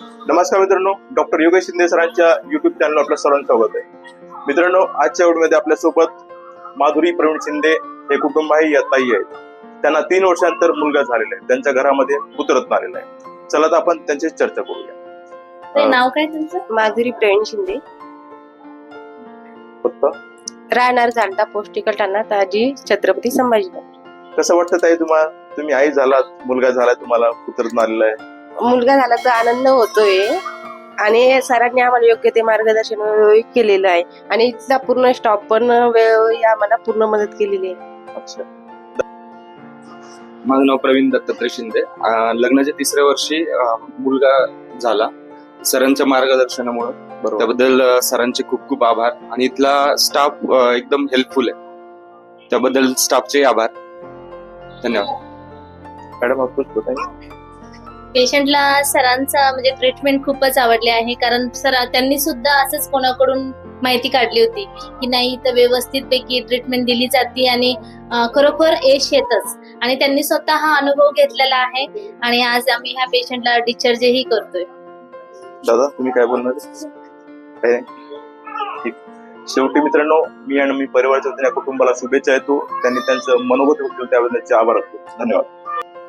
नमस्कार मित्रांनो डॉक्टर योगेश शिंदे सरांच्या युट्यूब चॅनल आपलं सर्वांचं स्वागत आहे. मित्रांनो आजच्या व्हिडिओमध्ये आपल्यासोबत माधुरी प्रवीण शिंदे हे कुटुंब आहे या ताई आहेत. त्यांना तीन वर्षांतर मुलगा झालेला आहे. त्यांच्या घरामध्ये पुत्ररत्न आलेला आहे. चला तर आपण त्यांची चर्चा करूया. नाव काय तुमचं? माधुरी प्रवीण शिंदे. फक्त राहणार जाणता पौष्टिकल ठाणा ताजी छत्रपती संभाजीनगर. कसं वाटतं ताई तुम्हाला तुम्ही आई झालात मुलगा झाला तुम्हाला पुत्ररत्न आलेला आहे? मुलगा झाला तर आनंद होतोय. आणि सरांनी आम्हाला योग्य ते मार्गदर्शन केलेलं आहे. आणि इथला पूर्ण स्टॉप पण आम्हाला पूर्ण मदत केलेली आहे. अच्छा. माझं नाव प्रवीण दत्तात्रय शिंदे. लग्नाच्या तिसऱ्या वर्षी मुलगा झाला. सरांच्या मार्गदर्शनामुळे. त्याबद्दल सरांचे खूप खूप आभार. आणि इथला स्टाफ एकदम हेल्पफुल आहे. त्याबद्दल स्टाफचे आभार. धन्यवाद. मॅडम आपण पेशंटला सरांचा म्हणजे ट्रीटमेंट खूपच आवडली आहे. कारण सर त्यांनी सुद्धा असंच कोणाकडून माहिती काढली होती की नाही तर व्यवस्थित पैकी ट्रीटमेंट दिली जाते आणि खरोखर यश येतच. आणि त्यांनी स्वतः हा अनुभव घेतलेला आहे आणि आज आम्ही ह्या पेशंटला डिस्चार्जही करतोय. दादा तुम्ही काय बोलणार? शेवटी मित्रांनो मी आणि मी परिवाराच्या वतीने या कुटुंबाला शुभेच्छा येतो त्यांनी त्यांचं मनोगत व्यक्त त्याबद्दलचे आभार असतो धन्यवाद.